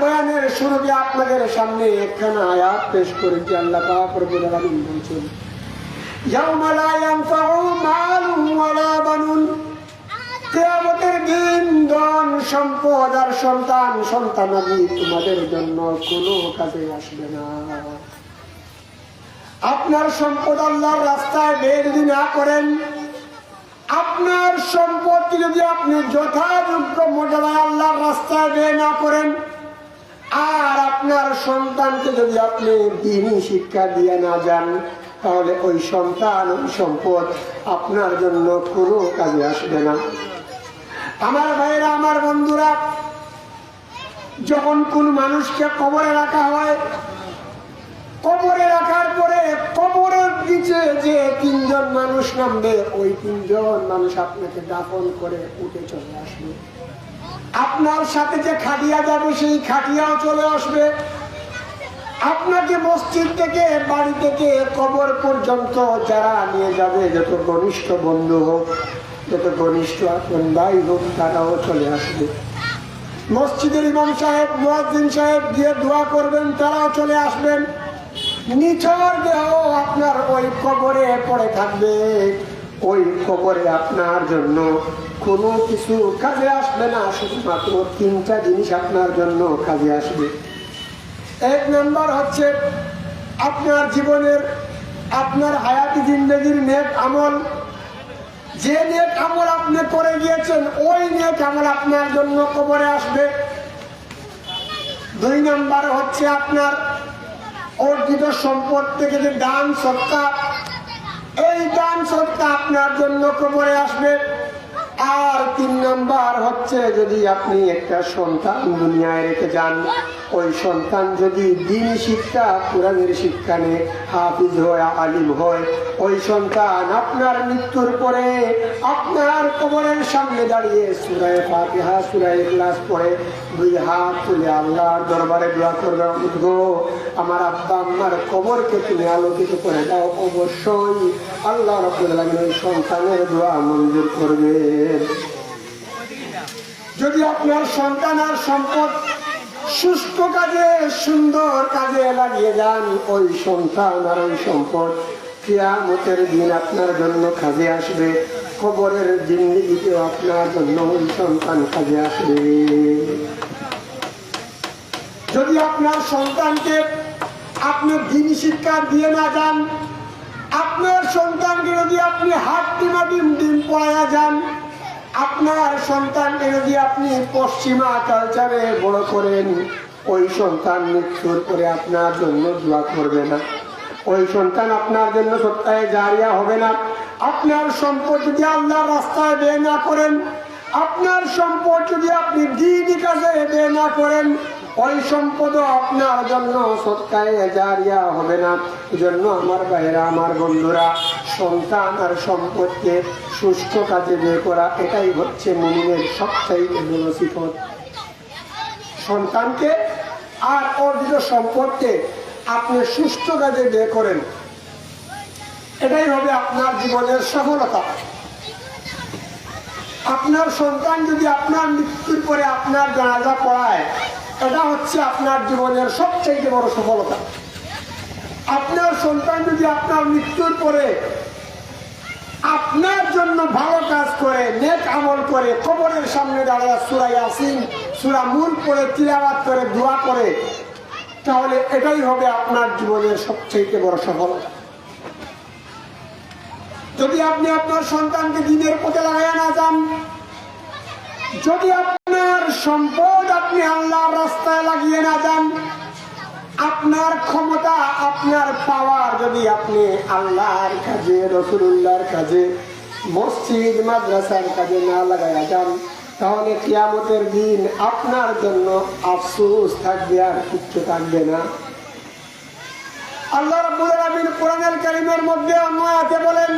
বয়ানের শুরুতে আপনাদের সামনে একখানা আয়াত পেশ করেছি, আল্লাহ পাক রব্বুল আলামিন বলছেন আপনার সম্পদ আল্লাহর রাস্তায় বের যদি না করেন, আপনার সম্পত্তি যদি আপনি যথাযোগ্য মর্যাদায় আল্লাহর রাস্তায় বের না করেন আর আপনার সন্তানকে যদি আপনি দিনই শিক্ষা দিয়ে না যান, তাহলে ওই সন্তান, ওই সম্পদ আপনার জন্য কোনো কাজে আসবে না। আমার ভাইয়েরা, আমার বন্ধুরা, যখন কোন মানুষকে কবরে রাখা হয়, কবরে রাখার পরে কবরের নিচে যে তিনজন মানুষ নামবে, ওই তিনজন মানুষ আপনাকে দাফন করে উঠে চলে আসবে। আপনার সাথে যে খাটিয়া যাবে, সেই খাটিয়াও চলে আসবে। আপনাকে মসজিদ থেকে, বাড়ি থেকে, কবর পর্যন্ত যারা নিয়ে যাবে, যত ঘনিষ্ঠ বন্ধু হোক, যত ঘনিষ্ঠ আপন ভাই হোক, তারাও চলে আসবে। মসজিদের ইমাম সাহেব, মুয়াজ্জিন সাহেব গিয়ে দোয়া করবেন, তারাও চলে আসবেন। নিচর দেহ আপনার ওই কবরে পড়ে থাকবে। ওই কবরে আপনার জন্য কোনো কিছু কাজে আসবে না, শুধুমাত্র তিনটা জিনিস আপনার জন্য কাজে আসবে। এক নাম্বার হচ্ছে আপনার জীবনের, আপনার হায়াতি জিন্দগির নেক আমল। যে নেক আমল আপনি করে গিয়েছেন, ওই নেক আমল আপনার জন্য কবরে আসবে। দুই নাম্বার হচ্ছে আপনার অর্জিত সম্পদ থেকে যে দান সত্তা এই দান সত্তা আপনার জন্য কবরে আসবে। আর তিন নাম্বার হচ্ছে যদি আপনি একটা সন্তান দুনিয়ায় রেখে যান, ওই সন্তান যদি দিন শিক্ষা, কোরআনের শিক্ষা নিয়ে হাফিজ হয়, আলিম হয়, ওই সন্তান আপনার মৃত্যুর পরে আপনার কবরের সামনে দাঁড়িয়ে সুরায় ফাতিহা, সুরায় ক্লাস পড়ে, দুই হাত তুলে আল্লাহর দরবারে দোয়া করবে গো, আমার আব্বা আমার কবরকে তুমি আলোকিত করে দাও। অবশ্যই আল্লাহ আলামিন ওই সন্তানের দোয়া মঞ্জুর যদি আপনার সন্তান আর সম্পদ সুস্থ কাজে, সুন্দর কাজে লাগিয়ে যান, ওই সন্তান আর ওই সম্পদ কিয়ামতের দিন আপনার জন্য কাজে আসবে, কবরের জিন্দিগিতেও আপনার জন্য ওই সন্তান কাজে আসবে। যদি আপনার সন্তানকে আপনি দিন শিক্ষা দিয়ে না যান, আপনার সন্তানকে যদি আপনি হাত টিমা ডিম ডিম পড়ায়া যান আপনার সন্তান যদি আপনি পশ্চিমা কালচারে বড় করেন, ওই সন্তান মৃত্যুর পরে আপনার জন্য দোয়া করবে না। ওই সন্তান আপনার জন্য সত্যায় জারিয়া হবে না। আপনার সম্পদ যদি আল্লাহ রাস্তায় ব্যয় না করেন, আপনার সম্পদ যদি আপনি দিনই কাজে ব্যয় না করেন ওই সম্পদ আপনার জন্য, সৎকায় জারিয়া হবে না। এজন্য আমার ভাইয়েরা, আমার বন্ধুরা, সন্তান আর সম্পদকে সুস্থ কাজে বের করা, এটাই হচ্ছে মমিনের সবচাইতে বড় সন্তানকে আর অর্জিত সম্পদকে আপনি সুস্থ কাজে বের করেন। এটাই হবে আপনার জীবনের সফলতা। আপনার সন্তান যদি আপনার মৃত্যুর পরে আপনার জানাজা পড়ায় এটা হচ্ছে আপনার জীবনের সবচেয়ে বড় সফলতা। আপনার সন্তান যদি আপনার মৃত্যুর পরে আপনার জন্য ভালো কাজ করে, নেক আমল করে, কবরের সামনে দাঁড়িয়ে সুরাই আসিন সুরা মূল করে তিলাবাত করে, দোয়া করে, তাহলে এটাই হবে আপনার জীবনের সবচেয়ে বড় সফলতা। যদি আপনি আপনার সন্তানকে দিনের পথে লাগাই না যান, যদি আপনার সম্পদ আপনি আল্লাহর রাস্তায় লাগিয়ে না যান আপনার ক্ষমতা, আপনার পাওয়ার যদি আপনি আল্লাহর কাজে রসুল্লাহর কাজে, মসজিদ, মাদ্রাসার কাজে না লাগাইয়া যান, তাহলে কিয়ামতের দিন আপনার জন্য আফসোস থাকবে আর কিচ্ছু থাকবে না। আল্লাহ রাব্বুল আলামিন কোরআনুল কারীমের মধ্যে আয়াতে বলেন,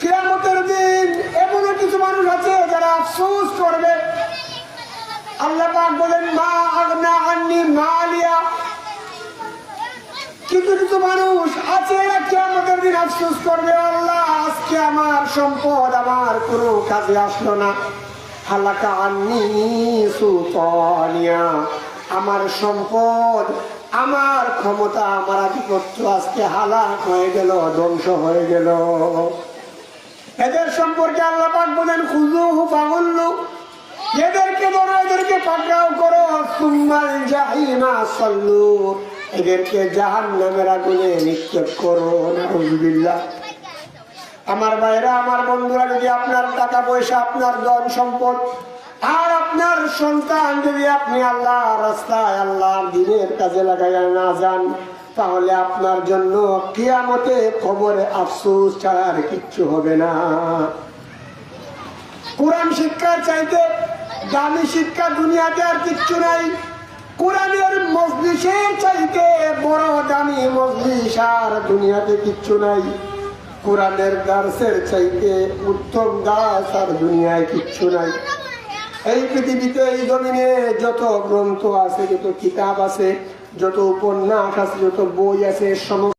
কিয়ামতের দিন এমন কিছু মানুষ আছে যারা আফসোস করবে। আল্লাহ পাক বলেন, মা আগনা আন্নি মালিয়া। কিছু মানুষ আছে দিন করবে, আল্লাহ, আজকে আমার সম্পদ, আমার কোনো কাজে আসলো না। হালাকা আন্নি আমার সম্পদ, আমার ক্ষমতা, আমার আধিপত্য আজকে হালাক হয়ে গেল, ধ্বংস হয়ে গেল। এদের সম্পর্কে আল্লাহ পাক বলেন খুজু পাগল্লু এদেরকে ধরো, এদেরকে পাকড়াও করো। সুম্মাল জাহিমা সল্লু। এদেরকে জাহান নামের আগুনে নিক্ষেপ করো। নাউজুবিল্লাহ আমার ভাইরা, আমার বন্ধুরা, যদি আপনার টাকা পয়সা, আপনার ধন সম্পদ, আর আপনার সন্তান যদি আপনি আল্লাহ রাস্তায় আল্লাহ দিনের কাজে লাগাইয়া না যান তাহলে আপনার জন্য কিয়ামতে খবরে আফসোস ছাড়া আর কিচ্ছু হবে না। কোরআন শিক্ষার চাইতে দামি শিক্ষা দুনিয়াতে আর কিচ্ছু নাই। কোরআনের মজলিসের চাইতে বড় দামি মজলিস আর দুনিয়াতে কিচ্ছু নাই। কোরআনের দাসের চাইতে উত্তম দাস আর দুনিয়ায় কিচ্ছু নাই। এই পৃথিবীতে, এই জমিনে যত গ্রন্থ আছে, যত কিতাব আছে যত উপন্যাস আছে যত বই আছে সমস্ত